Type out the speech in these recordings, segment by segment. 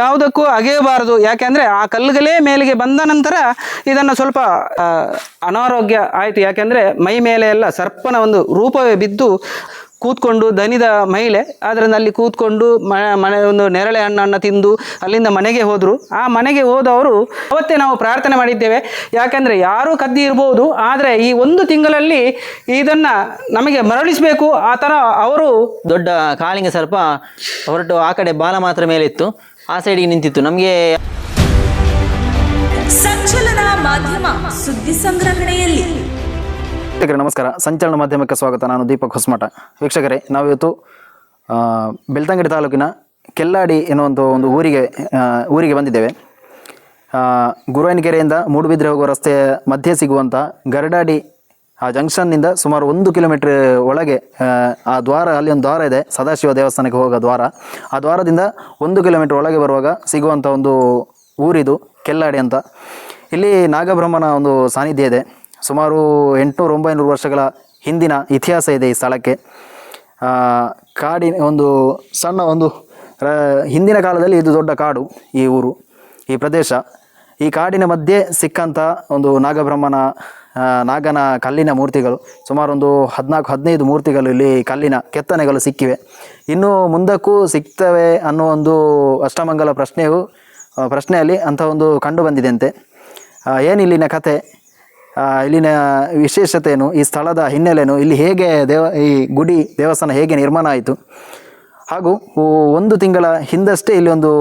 ಯಾವುದಕ್ಕೂ ಅಗೆಯಬಾರದು. ಯಾಕೆಂದ್ರೆ ಆ ಕಲ್ಲುಗಳೇ ಮೇಲಿಗೆ ಬಂದ ನಂತರ ಇದನ್ನು ಸ್ವಲ್ಪ ಅನಾರೋಗ್ಯ ಆಯಿತು. ಯಾಕೆಂದ್ರೆ ಮೈ ಮೇಲೆ ಎಲ್ಲ ಸರ್ಪನ ಒಂದು ರೂಪವೇ ಬಿದ್ದು ಕೂತ್ಕೊಂಡು ದನಿದ ಮಹಿಳೆ ಅದರಿಂದ ಅಲ್ಲಿ ಕೂತ್ಕೊಂಡು ಮನೆ ಒಂದು ನೆರಳೆ ಹಣ್ಣನ್ನು ತಿಂದು ಅಲ್ಲಿಂದ ಮನೆಗೆ ಹೋದರು. ಆ ಮನೆಗೆ ಹೋದವರು ಅವತ್ತೇ ನಾವು ಪ್ರಾರ್ಥನೆ ಮಾಡಿದ್ದೇವೆ. ಯಾಕೆಂದರೆ ಯಾರೂ ಕದ್ದಿ ಇರ್ಬೋದು, ಆದರೆ ಈ ಒಂದು ತಿಂಗಳಲ್ಲಿ ಇದನ್ನು ನಮಗೆ ಮರಳಿಸಬೇಕು. ಆ ಥರ ಅವರು ದೊಡ್ಡ ಕಾಳಿಂಗ ಸರ್ಪ ಹೊರಟು ಆ ಕಡೆ ಬಾಲ ಮಾತ್ರ ಮೇಲಿತ್ತು. ಆ ಸೈಡಿಗೆ ನಿಂತಿತ್ತು. ನಮಗೆ ಸಂಚಲನ ಮಾಧ್ಯಮ ಸುದ್ದಿ ಸಂಗ್ರಹಣೆಯಲ್ಲಿ. ವೀಕ್ಷಕರೇ ನಮಸ್ಕಾರ. ಸಂಚಲನ ಮಾಧ್ಯಮಕ್ಕೆ ಸ್ವಾಗತ. ನಾನು ದೀಪಕ್ ಹೊಸಮಠ. ವೀಕ್ಷಕರೇ ನಾವಿವತ್ತು ಬೆಳ್ತಂಗಡಿ ತಾಲೂಕಿನ ಕೆಲ್ಲಾಡಿ ಎನ್ನುವಂಥ ಒಂದು ಊರಿಗೆ ಊರಿಗೆ ಬಂದಿದ್ದೇವೆ. ಗುರುವಿನಕೆರೆಯಿಂದ ಮೂಡುಬಿದ್ರೆ ಹೋಗುವ ರಸ್ತೆಯ ಮಧ್ಯೆ ಸಿಗುವಂಥ ಗರಡಾಡಿ ಆ ಜಂಕ್ಷನ್ನಿಂದ ಸುಮಾರು ಒಂದು ಕಿಲೋಮೀಟ್ರ್ ಒಳಗೆ ಆ, ದ್ವಾರ ಅಲ್ಲಿ ಒಂದು ದ್ವಾರ ಇದೆ ಸದಾಶಿವ ದೇವಸ್ಥಾನಕ್ಕೆ ಹೋಗೋ ದ್ವಾರ. ಆ ದ್ವಾರದಿಂದ ಒಂದು ಕಿಲೋಮೀಟ್ರ್ ಒಳಗೆ ಬರುವಾಗ ಸಿಗುವಂಥ ಒಂದು ಊರಿದು ಕೆಲ್ಲಾಡಿ ಅಂತ. ಇಲ್ಲಿ ನಾಗಬ್ರಹ್ಮನ ಒಂದು ಸಾನ್ನಿಧ್ಯ ಇದೆ. ಸುಮಾರು ಎಂಟುನೂರು ಒಂಬೈನೂರು ವರ್ಷಗಳ ಹಿಂದಿನ ಇತಿಹಾಸ ಇದೆ ಈ ಸ್ಥಳಕ್ಕೆ. ಕಾಡಿನ ಒಂದು ಸಣ್ಣ ಒಂದು ಹಿಂದಿನ ಕಾಲದಲ್ಲಿ ಇದು ದೊಡ್ಡ ಕಾಡು ಈ ಊರು ಈ ಪ್ರದೇಶ. ಈ ಕಾಡಿನ ಮಧ್ಯೆ ಸಿಕ್ಕಂಥ ಒಂದು ನಾಗಬ್ರಹ್ಮನ ನಾಗನ ಕಲ್ಲಿನ ಮೂರ್ತಿಗಳು. ಸುಮಾರು ಒಂದು ಹದಿನಾಲ್ಕು, ಹದಿನೈದು ಮೂರ್ತಿಗಳು ಇಲ್ಲಿ ಕಲ್ಲಿನ ಕೆತ್ತನೆಗಳು ಸಿಕ್ಕಿವೆ. ಇನ್ನು ಮುಂದಕ್ಕೂ ಸಿಗ್ತವೆ ಅನ್ನೋ ಒಂದು ಅಷ್ಟಮಂಗಲ ಪ್ರಶ್ನೆಯು ಪ್ರಶ್ನೆಯಲ್ಲಿ ಅಂಥ ಒಂದು ಕಂಡು ಬಂದಿದೆಯಂತೆ. ಏನಿಲ್ಲಿನ ಕಥೆ? ಇಲ್ಲಿನ ವಿಶೇಷತೆ ಏನು ಈ ಸ್ಥಳದ ಹಿನ್ನೆಲೆಯೂ ಇಲ್ಲಿ ಹೇಗೆ ದೇವ, ಈ ಗುಡಿ, ದೇವಸ್ಥಾನ ಹೇಗೆ ನಿರ್ಮಾಣ ಆಯಿತು? ಹಾಗೂ ಒಂದು ತಿಂಗಳ ಹಿಂದಷ್ಟೇ ಇಲ್ಲಿ ಒಂದು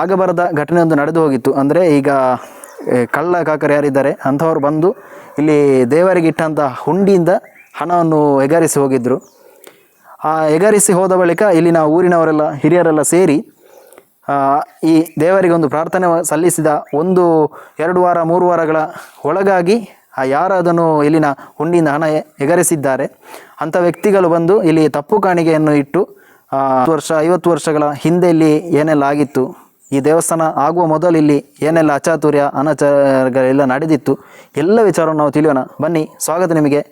ಆಗಬಾರದ ಘಟನೆ ಒಂದು ನಡೆದು ಹೋಗಿತ್ತು. ಅಂದರೆ ಈಗ ಕಳ್ಳ ಕಾಕರು ಯಾರಿದ್ದಾರೆ? ಅಂಥವ್ರು ಬಂದು ಇಲ್ಲಿ ದೇವರಿಗೆ ಇಟ್ಟಂಥ ಹುಂಡಿಯಿಂದ ಹಣವನ್ನು ಎಗರಿಸಿ ಹೋಗಿದ್ದರು ಆ ಎಗರಿಸಿ ಹೋದ ಬಳಿಕ ಇಲ್ಲಿನ ಊರಿನವರೆಲ್ಲ, ಹಿರಿಯರೆಲ್ಲ ಸೇರಿ ಈ ದೇವರಿಗೆ ಒಂದು ಪ್ರಾರ್ಥನೆ ಸಲ್ಲಿಸಿದ ಒಂದು, ಎರಡು ವಾರ, ಮೂರು ವಾರಗಳ ಒಳಗಾಗಿ ಆ ಯಾರು ಅದನ್ನು ಇಲ್ಲಿನ ಹುಂಡಿಯಿಂದ ಹಣ ಎಗರಿಸಿದ್ದಾರೆ ಅಂಥ ವ್ಯಕ್ತಿಗಳು ಬಂದು ಇಲ್ಲಿ ತಪ್ಪು ಕಾಣಿಕೆಯನ್ನು ಇಟ್ಟು ವರ್ಷ, ಐವತ್ತು ವರ್ಷಗಳ ಹಿಂದೆ ಇಲ್ಲಿ ಏನೆಲ್ಲ ಆಗಿತ್ತು? ಈ ದೇವಸ್ಥಾನ ಆಗುವ ಮೊದಲು ಇಲ್ಲಿ ಏನೆಲ್ಲ ಅಚಾತುರ್ಯ, ಅನಾಚಾರಗಳೆಲ್ಲ ನಡೆದಿತ್ತು, ಎಲ್ಲ ವಿಚಾರವನ್ನು ನಾವು ತಿಳಿಯೋಣ. ಬನ್ನಿ, ಸ್ವಾಗತ ನಿಮಗೆ.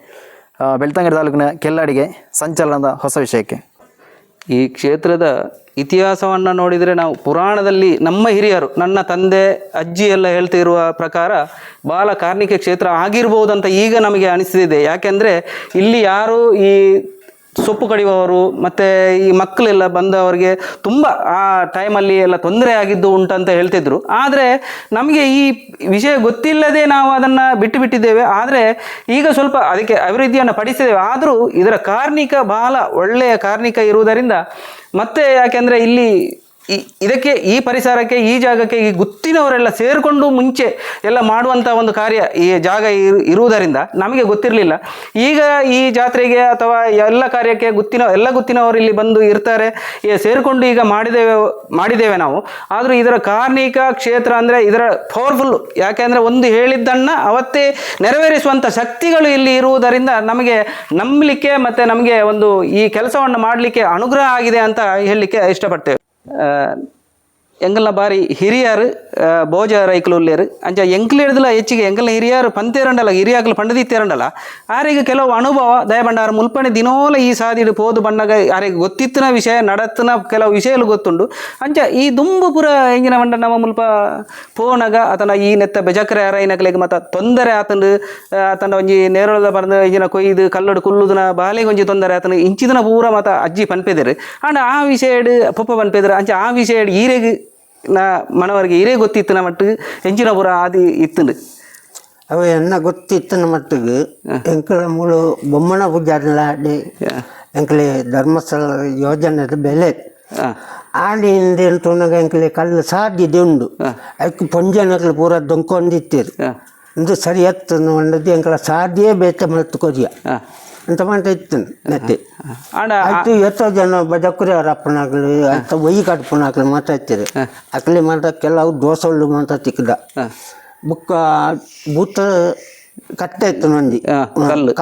ಬೆಳ್ತಂಗಡಿ ತಾಲೂಕಿನ ಕೆಲ್ಲಾಡಿಗೆ ಸಂಚಲನದ ಹೊಸ ವಿಷಯಕ್ಕೆ. ಈ ಕ್ಷೇತ್ರದ ಇತಿಹಾಸವನ್ನು ನೋಡಿದರೆ ನಾವು ಪುರಾಣದಲ್ಲಿ ನಮ್ಮ ಹಿರಿಯರು, ನನ್ನ ತಂದೆ, ಅಜ್ಜಿ ಎಲ್ಲ ಹೇಳ್ತಿರುವ ಪ್ರಕಾರ ಬಾಲ ಕಾರ್ಣಿಕ ಕ್ಷೇತ್ರ ಆಗಿರ್ಬೋದಂತ ಈಗ ನಮಗೆ ಅನಿಸ್ತಿದೆ. ಯಾಕೆಂದರೆ ಇಲ್ಲಿ ಯಾರು ಈ ಸೊಪ್ಪು ಕಡಿಯುವವರು, ಮತ್ತು ಈ ಮಕ್ಕಳೆಲ್ಲ ಬಂದವರಿಗೆ ತುಂಬ ಆ ಟೈಮಲ್ಲಿ ಎಲ್ಲ ತೊಂದರೆ ಆಗಿದ್ದು ಉಂಟಂತ ಹೇಳ್ತಿದ್ರು. ಆದರೆ ನಮಗೆ ಈ ವಿಷಯ ಗೊತ್ತಿಲ್ಲದೆ ನಾವು ಅದನ್ನು ಬಿಟ್ಟು ಬಿಟ್ಟಿದ್ದೇವೆ. ಆದರೆ ಈಗ ಸ್ವಲ್ಪ ಅದಕ್ಕೆ ಅಭಿವೃದ್ಧಿಯನ್ನು ಪಡಿಸಿದ್ದೇವೆ. ಆದರೂ ಇದರ ಕಾರ್ಣಿಕ ಬಹಳ ಒಳ್ಳೆಯ ಕಾರ್ಣಿಕ ಇರುವುದರಿಂದ ಮತ್ತೆ ಯಾಕೆಂದರೆ ಇಲ್ಲಿ ಈ ಇದಕ್ಕೆ ಈ ಪರಿಸರಕ್ಕೆ ಈ ಜಾಗಕ್ಕೆ ಈ ಗೊತ್ತಿನವರೆಲ್ಲ ಸೇರಿಕೊಂಡು ಮುಂಚೆ ಎಲ್ಲ ಮಾಡುವಂಥ ಒಂದು ಕಾರ್ಯ ಈ ಜಾಗ ಇರು- ಇರುವುದರಿಂದ ನಮಗೆ ಗೊತ್ತಿರಲಿಲ್ಲ. ಈಗ ಈ ಜಾತ್ರೆಗೆ ಅಥವಾ ಎಲ್ಲ ಕಾರ್ಯಕ್ಕೆ ಗೊತ್ತಿನ ಎಲ್ಲ ಗುತ್ತಿನವರು ಇಲ್ಲಿ ಬಂದು ಇರ್ತಾರೆ. ಸೇರಿಕೊಂಡು ಈಗ ಮಾಡಿದ್ದೇವೆ ಮಾಡಿದ್ದೇವೆ ನಾವು. ಆದರೂ ಇದರ ಕಾರ್ಮಿಕ ಕ್ಷೇತ್ರ ಅಂದರೆ ಇದರ ಪವರ್ಫುಲ್ ಯಾಕೆಂದರೆ ಒಂದು ಹೇಳಿದ್ದನ್ನು ಅವತ್ತೇ ನೆರವೇರಿಸುವಂಥ ಶಕ್ತಿಗಳು ಇಲ್ಲಿ ಇರುವುದರಿಂದ ನಮಗೆ ನಂಬಲಿಕ್ಕೆ ಮತ್ತು ನಮಗೆ ಒಂದು ಈ ಕೆಲಸವನ್ನು ಮಾಡಲಿಕ್ಕೆ ಅನುಗ್ರಹ ಆಗಿದೆ ಅಂತ ಹೇಳಲಿಕ್ಕೆ ಇಷ್ಟಪಡ್ತೇವೆ. uh, ಎಂಗಲ್ನ ಬಾರಿ ಹಿರಿಯರು ಬೋಜ ರೈಕಲುಲ್ಲೇರು ಅಂಚ ಎಂಕ್ಲು ಹಿಡಿದಲ್ಲ ಹೆಚ್ಚಿಗೆ ಎಂಕಲ್ನ ಹಿರಿಯರು ಪಂತೇರಂಡಲ್ಲ ಹಿರಿಯಾಕಲು ಪಂಡದಿತ್ತೇರಂಡಲ್ಲ ಆರಿಗೆ ಕೆಲವು ಅನುಭವ ದಯಬಂಡಾರ ಮುಲ್ಪಣೆ ದಿನೋಲ ಈ ಸಾದಿಡು ಪೋದು ಬಣ್ಣಗ ಆರಿಗೆ ಗೊತ್ತಿತ್ತಿನ ವಿಷಯ ನಡತ್ತಿನ ಕೆಲವು ವಿಷಯಗಳು ಗೊತ್ತುಂಡು ಅಂಚ ಈ ದುಂಬು ಪುರ ಎಂಜಿನ ಬಂಡ ನಮ್ಮ ಮುಲ್ಪ ಪೋನಗ ಆತನ ಈ ನೆತ್ತ ಬೆಜಕ್ರೆ ಅರೈನಕ್ಲೆಗ್ ಮತ್ತ ತೊಂದರೆ ಆತಂಡು ಆತನ ಒಂಜಿ ನೇರಳದ ಬರೆದ ಇಂಜಿನ ಕೊಯ್ದು ಕಲ್ಲಡು ಕುಲ್ಲುದನ ಬಾಲೆಗೆ ಒಂಜಿ ತೊಂದರೆ ಆತನ ಇಂಚಿದನ ಪೂರ ಮತ ಅಜ್ಜಿ ಪನ್ಪೆದರು ಆಂಡ ಆ ವಿಷಯಡ್ ಪೊಪ್ಪ ಪನ್ಪೆದರು ಅಂಚ ಆ ವಿಷಯಡ್ ಈರೆಗ್ ನಾ ಮನವರಿಗೆ ಇರೇ ಗೊತ್ತಿತ್ತು ಮಟ್ಟಿಗೆ. ಎಂಜಿನ ಪೂರ ಆದಿ ಇತ್ತು ಅವ ಎನ್ನ ಗೊತ್ತಿತ್ತನ ಮಟ್ಟಿಗೆ. ಎಂಕಲ ಮೂಳು ಬೊಮ್ಮನ ಪೂಜಾರಲ್ಲ ಆಡಿ ಎಂಕಲೆ ಧರ್ಮಸ್ಥಳ ಯೋಜನೆ ಬೆಲೆ. ಆಡಿ ಹಿಂದೆ ಎಂಕಲೆ ಕಲ್ಲು ಸಾಧ್ಯತೆ ಉಂಡು. ಅದಕ್ಕೆ ಪೊಂಜನಕಲು ಪೂರ ದೊಂಕೊಂಡಿತ್ತೀರಿ ಇದು ಸರಿ ಎತ್ತನ್ನು ಒಂಡದ್ದು ಎಂಕಲ ಸಾಧ್ಯ ಬೇತ ಮಲ್ತು ಕೊರಿಯ ಅಂತ ಮಾಡ್ತಾ ಇತ್ತು ನೆತ್ತೆ. ಆಯ್ತು ಎಷ್ಟೋ ಜನ ಬಜಕುರಿ ಅವ್ರ ಅಪ್ಪನಾಗ್ಲಿ ಆಯ್ತು ಒಯ್ಯಿ ಕಟ್ಪನಾಗ್ಲಿ ಮಾತಾಡ್ತೀರಿ ಅಕ್ಲಿ ಮಾತ ಕೆಲವು ದೋಸಗಳು ಮಾತಾ ತಿಕ್ಕದ. ಬುಕ್ಕ ಭೂತ ಕಟ್ಟೆ ಇತ್ತು ನಂದಿ.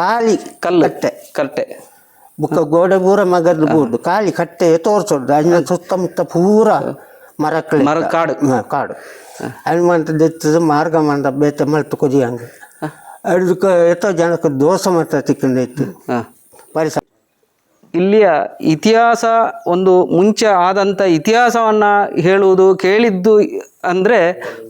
ಖಾಲಿ ಕಲ್ಲು. ಕಟ್ಟೆ. ಕರೆಕ್ಟೆ ಬುಕ್ಕ ಗೋಡೆ ಪೂರ ಮಗದ್ದು ಬೂದು ಖಾಲಿ ಕಟ್ಟೆ ತೋರಿಸೋದು. ಅದನ್ನ ಸುತ್ತಮುತ್ತ ಪೂರ ಮರಕ್ಲಿ ಮರ ಕಾಡು. ಕಾಡು. ಅಲ್ಲಿ ಮಂತ ದೆತ್ತದ ಮಾರ್ಗ ಮಂದ ಬೇತೆ ಮಲ್ತು ಕೊದಿಯಂಗೆ. ಅದಕ್ಕೆ ಎಷ್ಟೋ ಜನಕ್ಕೆ ದೋಸೆ ಮಾತ್ರ ತಿಕ್ಕೊಂಡಿತ್ತು ಪರಿಸರ. ಇಲ್ಲಿಯ ಇತಿಹಾಸ ಒಂದು ಮುಂಚೆ ಆದಂಥ ಇತಿಹಾಸವನ್ನು ಹೇಳುವುದು ಕೇಳಿದ್ದು ಅಂದರೆ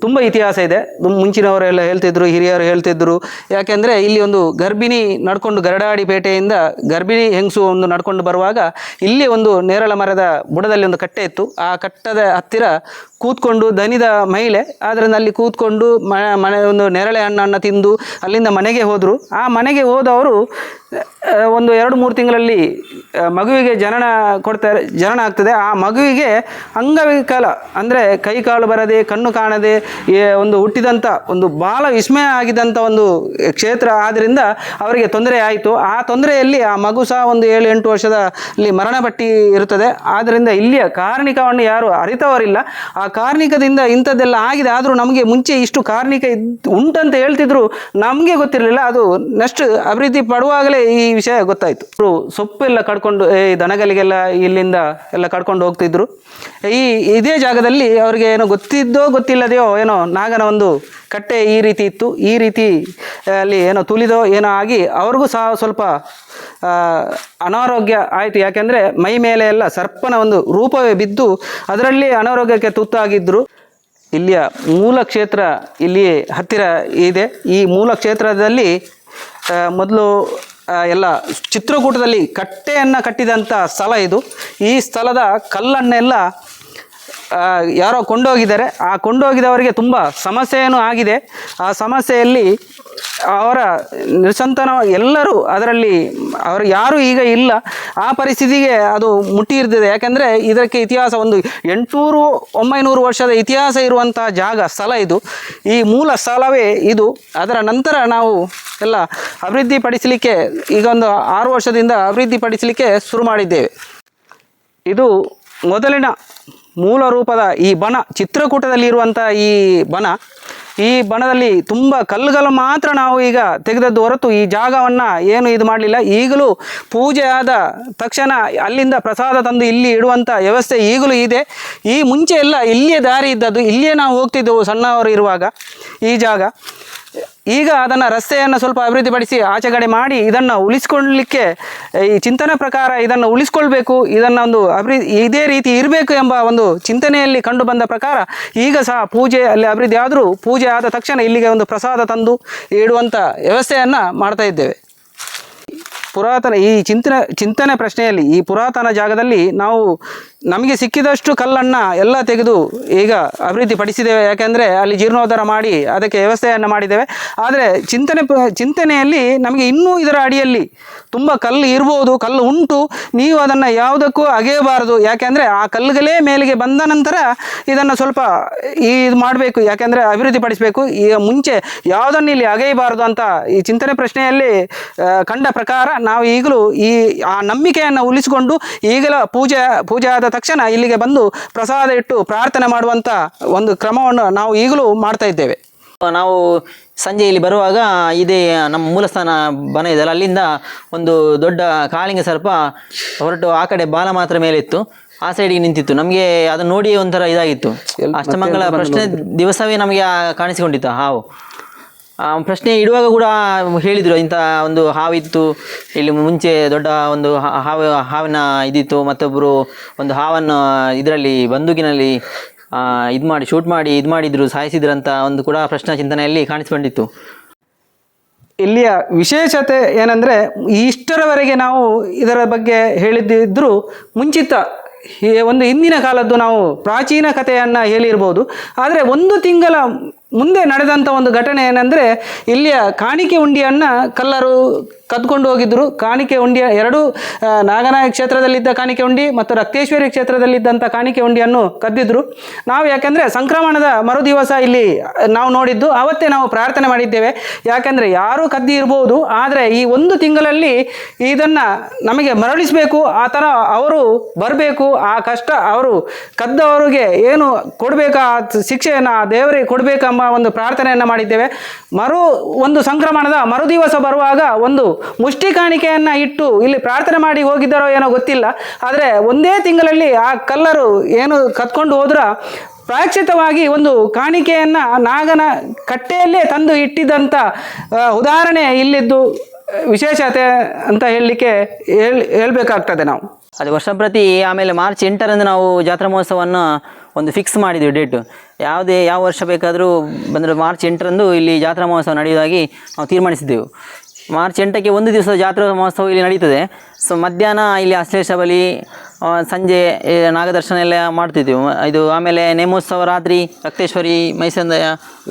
ತುಂಬ ಇತಿಹಾಸ ಇದೆ. ಮುಂಚಿನವರೆಲ್ಲ ಹೇಳ್ತಿದ್ರು, ಹಿರಿಯರು ಹೇಳ್ತಿದ್ರು. ಯಾಕೆಂದರೆ ಇಲ್ಲಿ ಒಂದು ಗರ್ಭಿಣಿ ನಡ್ಕೊಂಡು ಗರಡಾಡಿ ಪೇಟೆಯಿಂದ ಗರ್ಭಿಣಿ ಹೆಂಗಸು ಒಂದು ನಡ್ಕೊಂಡು ಬರುವಾಗ ಇಲ್ಲಿ ಒಂದು ನೇರಳ ಮರದ ಬುಡದಲ್ಲಿ ಒಂದು ಕಟ್ಟೆ ಇತ್ತು. ಆ ಕಟ್ಟದ ಹತ್ತಿರ ಕೂತ್ಕೊಂಡು ದನಿದ ಮಹಿಳೆ ಆದ್ದರಿಂದ ಅಲ್ಲಿ ಕೂತ್ಕೊಂಡು ಮನೆ ಒಂದು ನೇರಳೆ ಹಣ್ಣನ್ನು ತಿಂದು ಅಲ್ಲಿಂದ ಮನೆಗೆ ಹೋದರು. ಆ ಮನೆಗೆ ಹೋದವರು ಒಂದು ಎರಡು ಮೂರು ತಿಂಗಳಲ್ಲಿ ಮಗುವಿಗೆ ಜನನ ಕೊಡ್ತಾರೆ ಜನನ ಆಗ್ತದೆ. ಆ ಮಗುವಿಗೆ ಅಂಗವಿಕಲ, ಅಂದರೆ ಕೈ ಕಾಲು ಬರದೆ, ಕಣ್ಣು ಕಾಣದೆ ಒಂದು ಹುಟ್ಟಿದಂಥ ಒಂದು ಭಾಳ ವಿಸ್ಮಯ ಆಗಿದ್ದಂಥ ಒಂದು ಕ್ಷೇತ್ರ ಆದ್ದರಿಂದ ಅವರಿಗೆ ತೊಂದರೆ ಆಯಿತು. ಆ ತೊಂದರೆಯಲ್ಲಿ ಆ ಮಗು ಸಹ ಒಂದು ಏಳು ಎಂಟು ವರ್ಷದಲ್ಲಿ ಮರಣಪಟ್ಟಿ ಇರುತ್ತದೆ. ಆದ್ದರಿಂದ ಇಲ್ಲಿಯ ಕಾರ್ಣಿಕವನ್ನು ಯಾರು ಅರಿತವರಿಲ್ಲ. ಆ ಕಾರ್ಣಿಕದಿಂದ ಇಂಥದ್ದೆಲ್ಲ ಆಗಿದೆ. ಆದರೂ ನಮಗೆ ಮುಂಚೆ ಇಷ್ಟು ಕಾರ್ಣಿಕ ಉಂಟಂತ ಹೇಳ್ತಿದ್ರು ನಮಗೆ ಗೊತ್ತಿರಲಿಲ್ಲ. ಅದು ನೆಕ್ಸ್ಟ್ ಅಭಿವೃದ್ಧಿ ಪಡುವಾಗಲೇ ಈ ವಿಷಯ ಗೊತ್ತಾಯಿತು. ಅವರು ಸೊಪ್ಪೆಲ್ಲ ಕಡ್ಕೊಂಡು ಈ ದನಗಳಿಗೆಲ್ಲ ಇಲ್ಲಿಂದ ಎಲ್ಲ ಕಡ್ಕೊಂಡು ಹೋಗ್ತಿದ್ರು. ಈ, ಇದೇ ಜಾಗದಲ್ಲಿ ಅವರಿಗೆ ಏನೋ ಗೊತ್ತಿದ್ದೋ ಗೊತ್ತಿಲ್ಲದೆಯೋ ಏನೋ ನಾಗನ ಒಂದು ಕಟ್ಟೆ ಈ ರೀತಿ ಇತ್ತು. ಈ ರೀತಿ ಅಲ್ಲಿ ಏನೋ ತುಳಿದೋ ಏನೋ ಆಗಿ ಅವ್ರಿಗೂ ಸಹ ಸ್ವಲ್ಪ ಅನಾರೋಗ್ಯ ಆಯಿತು. ಯಾಕೆಂದರೆ ಮೈ ಮೇಲೆ ಎಲ್ಲ ಸರ್ಪನ ಒಂದು ರೂಪವೇ ಬಿದ್ದು ಅದರಲ್ಲಿ ಅನಾರೋಗ್ಯಕ್ಕೆ ತುತ್ತಾಗಿದ್ದರು ಇಲ್ಲಿಯ ಮೂಲ ಕ್ಷೇತ್ರ ಇಲ್ಲಿ ಹತ್ತಿರ ಇದೆ. ಈ ಮೂಲ ಕ್ಷೇತ್ರದಲ್ಲಿ ಮೊದಲು ಎಲ್ಲ ಚಿತ್ರಕೂಟದಲ್ಲಿ ಕಟ್ಟೆಯನ್ನು ಕಟ್ಟಿದಂಥ ಸ್ಥಳ ಇದು. ಈ ಸ್ಥಳದ ಕಲ್ಲನ್ನೆಲ್ಲ ಯಾರೋ ಕೊಂಡೋಗಿದ್ದಾರೆ. ಆ ಕೊಂಡೋಗಿದವರಿಗೆ ತುಂಬ ಸಮಸ್ಯೆಯೂ ಆಗಿದೆ. ಆ ಸಮಸ್ಯೆಯಲ್ಲಿ ಅವರ ನಿರ್ಸಂತನ ಎಲ್ಲರೂ ಅದರಲ್ಲಿ, ಅವರು ಯಾರೂ ಈಗ ಇಲ್ಲ. ಆ ಪರಿಸ್ಥಿತಿಗೆ ಅದು ಮುಟ್ಟಿ ಇರ್ತದೆ. ಯಾಕೆಂದರೆ ಇದಕ್ಕೆ ಇತಿಹಾಸ ಒಂದು ಎಂಟುನೂರು, ಒಂಬೈನೂರು ವರ್ಷದ ಇತಿಹಾಸ ಇರುವಂಥ ಜಾಗ, ಸ್ಥಳ ಇದು. ಈ ಮೂಲ ಸ್ಥಳವೇ ಇದು. ಅದರ ನಂತರ ನಾವು ಎಲ್ಲ ಅಭಿವೃದ್ಧಿಪಡಿಸಲಿಕ್ಕೆ ಈಗ ಒಂದು ಆರು ವರ್ಷದಿಂದ ಅಭಿವೃದ್ಧಿಪಡಿಸಲಿಕ್ಕೆ ಶುರು ಮಾಡಿದ್ದೇವೆ. ಇದು ಮೊದಲಿನ ಮೂಲ ರೂಪದ ಈ ಬನ ಚಿತ್ರಕೂಟದಲ್ಲಿರುವಂಥ ಈ ಬನ ಈ ಬಣದಲ್ಲಿ ತುಂಬ ಕಲ್ಲುಗಳು ಮಾತ್ರ ನಾವು ಈಗ ತೆಗೆದದ್ದು ಹೊರತು ಈ ಜಾಗವನ್ನು ಏನು ಇದು ಮಾಡಲಿಲ್ಲ. ಈಗಲೂ ಪೂಜೆ ಆದ ತಕ್ಷಣ ಅಲ್ಲಿಂದ ಪ್ರಸಾದ ತಂದು ಇಲ್ಲಿ ಇಡುವಂಥ ವ್ಯವಸ್ಥೆ ಈಗಲೂ ಇದೆ. ಈ ಮುಂಚೆ ಎಲ್ಲ ಇಲ್ಲಿಯೇ ದಾರಿ ಇದ್ದದ್ದು, ಇಲ್ಲಿಯೇ ನಾವು ಹೋಗ್ತಿದ್ದೆವು ಸಣ್ಣವರು ಇರುವಾಗ ಈ ಜಾಗ. ಈಗ ಅದನ್ನು ರಸ್ತೆಯನ್ನು ಸ್ವಲ್ಪ ಅಭಿವೃದ್ಧಿಪಡಿಸಿ ಆಚೆಗಡೆ ಮಾಡಿ ಇದನ್ನು ಉಳಿಸ್ಕೊಳ್ಳಲಿಕ್ಕೆ ಈ ಚಿಂತನೆ ಪ್ರಕಾರ ಇದನ್ನು ಉಳಿಸ್ಕೊಳ್ಬೇಕು, ಇದನ್ನು ಒಂದು ಅಭಿವೃದ್ಧಿ, ಇದೇ ರೀತಿ ಇರಬೇಕು ಎಂಬ ಒಂದು ಚಿಂತನೆಯಲ್ಲಿ ಕಂಡು ಬಂದ ಪ್ರಕಾರ ಈಗ ಸಹ ಪೂಜೆ ಅಲ್ಲಿ ಅಭಿವೃದ್ಧಿ ಆದರೂ ಪೂಜೆ ಆದ ತಕ್ಷಣ ಇಲ್ಲಿಗೆ ಒಂದು ಪ್ರಸಾದ ತಂದು ಇಡುವಂಥ ವ್ಯವಸ್ಥೆಯನ್ನು ಮಾಡ್ತಾ ಇದ್ದೇವೆ. ಪುರಾತನ ಈ ಚಿಂತನೆ ಚಿಂತನೆ ಪ್ರಶ್ನೆಯಲ್ಲಿ ಈ ಪುರಾತನ ಜಾಗದಲ್ಲಿ ನಾವು ನಮಗೆ ಸಿಕ್ಕಿದಷ್ಟು ಕಲ್ಲನ್ನು ಎಲ್ಲ ತೆಗೆದು ಈಗ ಅಭಿವೃದ್ಧಿ ಪಡಿಸಿದ್ದೇವೆ ಯಾಕೆಂದರೆ ಅಲ್ಲಿ ಜೀರ್ಣೋದ್ಧಾರ ಮಾಡಿ ಅದಕ್ಕೆ ವ್ಯವಸ್ಥೆಯನ್ನು ಮಾಡಿದ್ದೇವೆ. ಆದರೆ ಚಿಂತನೆ ಚಿಂತನೆಯಲ್ಲಿ ನಮಗೆ ಇನ್ನೂ ಇದರ ಅಡಿಯಲ್ಲಿ ತುಂಬ ಕಲ್ಲು ಇರ್ಬೋದು, ಕಲ್ಲು ಉಂಟು. ನೀವು ಅದನ್ನು ಯಾವುದಕ್ಕೂ ಅಗೆಯಬಾರದು. ಯಾಕೆಂದರೆ ಆ ಕಲ್ಲುಗಳೇ ಮೇಲಿಗೆ ಬಂದ ನಂತರ ಇದನ್ನು ಸ್ವಲ್ಪ ಈ ಇದು ಮಾಡಬೇಕು. ಯಾಕೆಂದರೆ ಅಭಿವೃದ್ಧಿ ಪಡಿಸಬೇಕು ಈಗ ಮುಂಚೆ ಯಾವುದನ್ನು ಇಲ್ಲಿ ಅಗೆಯಬಾರದು ಅಂತ ಈ ಚಿಂತನೆ ಪ್ರಶ್ನೆಯಲ್ಲಿ ಕಂಡ ಪ್ರಕಾರ ನಾವು ಈಗಲೂ ಈ ಆ ನಂಬಿಕೆಯನ್ನು ಉಳಿಸಿಕೊಂಡು ಈಗಲ ಪೂಜೆ ಪೂಜೆ ಆದ ತಕ್ಷಣ ಇಲ್ಲಿಗೆ ಬಂದು ಪ್ರಸಾದ ಇಟ್ಟು ಪ್ರಾರ್ಥನೆ ಮಾಡುವಂತ ಒಂದು ಕ್ರಮವನ್ನು ನಾವು ಈಗಲೂ ಮಾಡ್ತಾ ಇದ್ದೇವೆ. ನಾವು ಸಂಜೆ ಇಲ್ಲಿ ಬರುವಾಗ ಇದೇ ನಮ್ಮ ಮೂಲಸ್ಥಾನ ಬನ ಇದೆಯಲ್ಲ ಅಲ್ಲಿಂದ ಒಂದು ದೊಡ್ಡ ಕಾಳಿಂಗ ಸರ್ಪ ಹೊರಟು ಆ ಕಡೆ ಬಾಲ ಮಾತ್ರ ಮೇಲೆ ಇತ್ತು ಆ ಸೈಡಿಗೆ ನಿಂತಿತ್ತು. ನಮಗೆ ಅದನ್ನ ನೋಡಿ ಒಂಥರ ಇದಾಗಿತ್ತು. ಅಷ್ಟಮಂಗಲ ಪ್ರಶ್ನೆ ದಿವಸವೇ ನಮಗೆ ಆ ಕಾಣಿಸಿಕೊಂಡಿತ್ತು. ಹಾವು. ಪ್ರಶ್ನೆ ಇಡುವಾಗ ಕೂಡ ಹೇಳಿದರು, ಇಂಥ ಒಂದು ಹಾವಿತ್ತು, ಇಲ್ಲಿ ಮುಂಚೆ ದೊಡ್ಡ ಒಂದು ಹಾವು, ಹಾವಿನ ಇದಿತ್ತು ಮತ್ತೊಬ್ಬರು ಒಂದು ಹಾವನ್ನು ಇದರಲ್ಲಿ ಬಂದೂಕಿನಲ್ಲಿ ಇದು ಮಾಡಿ, ಶೂಟ್ ಮಾಡಿ, ಇದು ಮಾಡಿದ್ರು ಸಾಯಿಸಿದ್ರಂತ ಒಂದು ಕೂಡ ಪ್ರಶ್ನೆ ಚಿಂತನೆಯಲ್ಲಿ ಕಾಣಿಸ್ಕೊಂಡಿತ್ತು. ಇಲ್ಲಿಯ ವಿಶೇಷತೆ ಏನಂದರೆ ಇಷ್ಟರವರೆಗೆ ನಾವು ಇದರ ಬಗ್ಗೆ ಹೇಳಿದ್ದಿದ್ದರೂ ಮುಂಚಿತ ಒಂದು ಹಿಂದಿನ ಕಾಲದ್ದು ನಾವು ಪ್ರಾಚೀನ ಕಥೆಯನ್ನು ಹೇಳಿರ್ಬೋದು. ಆದರೆ ಒಂದು ತಿಂಗಳ ಮುಂದೆ ನಡೆದಂಥ ಒಂದು ಘಟನೆ ಏನಂದರೆ, ಇಲ್ಲಿಯ ಕಾಣಿಕೆ ಉಂಡಿಯನ್ನು ಕಲ್ಲರು ಕದ್ಕೊಂಡು ಹೋಗಿದ್ದರು ಕಾಣಿಕೆ ಉಂಡಿಯ ಎರಡು ನಾಗನಾಯ ಕ್ಷೇತ್ರದಲ್ಲಿದ್ದ ಕಾಣಿಕೆ ಉಂಡಿ ಮತ್ತು ರಕ್ತೇಶ್ವರಿ ಕ್ಷೇತ್ರದಲ್ಲಿದ್ದಂಥ ಕಾಣಿಕೆ ಉಂಡಿಯನ್ನು ಕದ್ದಿದ್ರು. ನಾವು ಯಾಕೆಂದರೆ ಸಂಕ್ರಮಣದ ಮರುದಿವಸ ಇಲ್ಲಿ ನಾವು ನೋಡಿದ್ದು, ಅವತ್ತೇ ನಾವು ಪ್ರಾರ್ಥನೆ ಮಾಡಿದ್ದೇವೆ. ಯಾಕೆಂದರೆ ಯಾರೂ ಕದ್ದಿ ಇರ್ಬೋದು, ಆದರೆ ಈ ಒಂದು ತಿಂಗಳಲ್ಲಿ ಇದನ್ನು ನಮಗೆ ಮರಳಿಸಬೇಕು, ಆ ಥರ ಅವರು ಬರಬೇಕು, ಆ ಕಷ್ಟ ಅವರು ಕದ್ದವರಿಗೆ ಏನು ಕೊಡಬೇಕಾ ಶಿಕ್ಷೆಯನ್ನು ಆ ದೇವರಿಗೆ ಕೊಡಬೇಕೆಂಬ ಒಂದು ಪ್ರಾರ್ಥನೆಯನ್ನು ಮಾಡಿದ್ದೇವೆ. ಮರು ಒಂದು ಸಂಕ್ರಮಣದ ಮರುದಿವಸ ಬರುವಾಗ ಒಂದು ಮುಷ್ಟಿ ಕಾಣಿಕೆಯನ್ನು ಇಟ್ಟು ಇಲ್ಲಿ ಪ್ರಾರ್ಥನೆ ಮಾಡಿ ಹೋಗಿದ್ದಾರೋ ಏನೋ ಗೊತ್ತಿಲ್ಲ. ಆದರೆ ಒಂದೇ ತಿಂಗಳಲ್ಲಿ ಆ ಕಲ್ಲರು ಏನು ಕತ್ಕೊಂಡು ಹೋದ್ರ ಪ್ರಾಯಕ್ಷಿತವಾಗಿ ಒಂದು ಕಾಣಿಕೆಯನ್ನು ನಾಗನ ಕಟ್ಟೆಯಲ್ಲೇ ತಂದು ಇಟ್ಟಿದ್ದಂಥ ಉದಾಹರಣೆ ಇಲ್ಲಿದ್ದು ವಿಶೇಷತೆ ಅಂತ ಹೇಳಲಿಕ್ಕೆ ಹೇಳ್, ಹೇಳಬೇಕಾಗ್ತದೆ ನಾವು. ಅದು ವರ್ಷ ಪ್ರತಿ ಆಮೇಲೆ ಮಾರ್ಚ್ ಎಂಟರಂದು ನಾವು ಜಾತ್ರಾ ಮಹೋತ್ಸವವನ್ನು ಒಂದು ಫಿಕ್ಸ್ ಮಾಡಿದ್ವಿ ಡೇಟು ಯಾವುದೇ, ಯಾವ ವರ್ಷ ಬೇಕಾದರೂ ಬಂದರೆ ಮಾರ್ಚ್ ಎಂಟರಂದು ಇಲ್ಲಿ ಜಾತ್ರಾ ಮಹೋತ್ಸವ ನಡೆಯುವುದಾಗಿ ನಾವು ತೀರ್ಮಾನಿಸಿದ್ದೆವು. ಮಾರ್ಚ್ ಎಂಟಕ್ಕೆ ಒಂದು ದಿವಸ ಜಾತ್ರಾ ಮಹೋತ್ಸವ ಇಲ್ಲಿ ನಡೀತದೆ. ಸೊ ಮಧ್ಯಾಹ್ನ ಇಲ್ಲಿ ಅಶ್ಲೇಷ ಬಲಿ ಸಂಜೆ ನಾಗದರ್ಶನ ಎಲ್ಲ ಮಾಡ್ತಿದ್ದೆವು. ಇದು ಆಮೇಲೆ ನೇಮೋತ್ಸವ ರಾತ್ರಿ ರಕ್ತೇಶ್ವರಿ, ಮೈಸಂದ,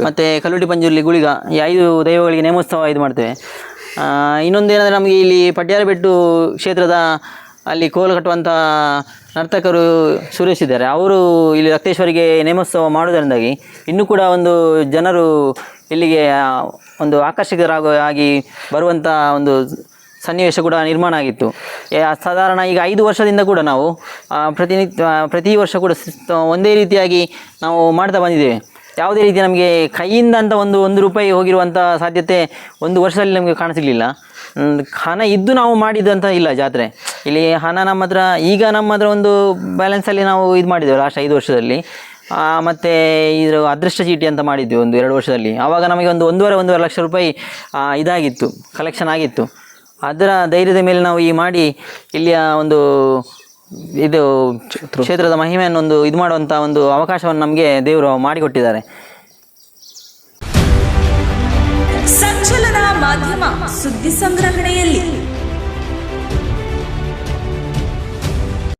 ಮತ್ತು ಕಲ್ಲುಟಿ ಪಂಜುರ್ಲಿ, ಗುಳಿಗ ಈ ಐದು ದೈವಗಳಿಗೆ ನೇಮೋತ್ಸವ ಇದು ಮಾಡ್ತೇವೆ. ಇನ್ನೊಂದು ಇನ್ನೊಂದೇನೆಂದರೆ ನಮಗೆ ಇಲ್ಲಿ ಪಟ್ಯಾರಬೆಟ್ಟು ಕ್ಷೇತ್ರದ ಅಲ್ಲಿ ಕೋಲು ಕಟ್ಟುವಂಥ ನರ್ತಕರು ಸುರೇಶ್ ಇದ್ದಾರೆ. ಅವರು ಇಲ್ಲಿ ರಕ್ತೇಶ್ವರಿಗೆ ನೇಮೋತ್ಸವ ಮಾಡೋದರಿಂದಾಗಿ ಇನ್ನೂ ಕೂಡ ಒಂದು ಜನರು ಇಲ್ಲಿಗೆ ಒಂದು ಆಕರ್ಷಕರಾಗುವ ಆಗಿ ಬರುವಂಥ ಒಂದು ಸನ್ನಿವೇಶ ಕೂಡ ನಿರ್ಮಾಣ ಆಗಿತ್ತು. ಸಾಧಾರಣ ಈಗ ಐದು ವರ್ಷದಿಂದ ಕೂಡ ನಾವು ಪ್ರತಿನಿತ್ಯ, ಪ್ರತಿ ವರ್ಷ ಕೂಡ ಒಂದೇ ರೀತಿಯಾಗಿ ನಾವು ಮಾಡ್ತಾ ಬಂದಿದ್ದೇವೆ. ಯಾವುದೇ ರೀತಿ ನಮಗೆ ಕೈಯಿಂದ ಅಂತ ಒಂದು ಒಂದು ರೂಪಾಯಿ ಹೋಗಿರುವಂಥ ಸಾಧ್ಯತೆ ಒಂದು ವರ್ಷದಲ್ಲಿ ನಮಗೆ ಕಾಣಸಿಗಲಿಲ್ಲ. ಮ್, ಹಣ ಇದ್ದು ನಾವು ಮಾಡಿದಂತ ಇಲ್ಲ ಜಾತ್ರೆ. ಇಲ್ಲಿ ಹಣ ನಮ್ಮ ಹತ್ರ ಈಗ ನಮ್ಮ ಹತ್ರ ಒಂದು ಬ್ಯಾಲೆನ್ಸಲ್ಲಿ ನಾವು ಇದು ಮಾಡಿದ್ದೇವೆ ಲಾಸ್ಟ್ ಐದು ವರ್ಷದಲ್ಲಿ. ಮತ್ತು ಇದು ಅದೃಷ್ಟ ಚೀಟಿ ಅಂತ ಮಾಡಿದ್ವಿ ಒಂದು ಎರಡು ವರ್ಷದಲ್ಲಿ. ಆವಾಗ ನಮಗೆ ಒಂದು ಒಂದೂವರೆ ಒಂದೂವರೆ ಲಕ್ಷ ರೂಪಾಯಿ ಇದಾಗಿತ್ತು ಕಲೆಕ್ಷನ್ ಆಗಿತ್ತು. ಅದರ ಧೈರ್ಯದ ಮೇಲೆ ನಾವು ಈ ಮಾಡಿ ಇಲ್ಲಿಯ ಒಂದು ಇದು ಕ್ಷೇತ್ರದ ಮಹಿಮೆಯನ್ನು ಒಂದು ಇದು ಮಾಡುವಂಥ ಒಂದು ಅವಕಾಶವನ್ನು ನಮಗೆ ದೇವರು ಮಾಡಿಕೊಟ್ಟಿದ್ದಾರೆ. ಸಂಚಲನ ಮಾಧ್ಯಮ ಸುದ್ದಿ ಸಂಗ್ರಹಣೆಯಲ್ಲಿ.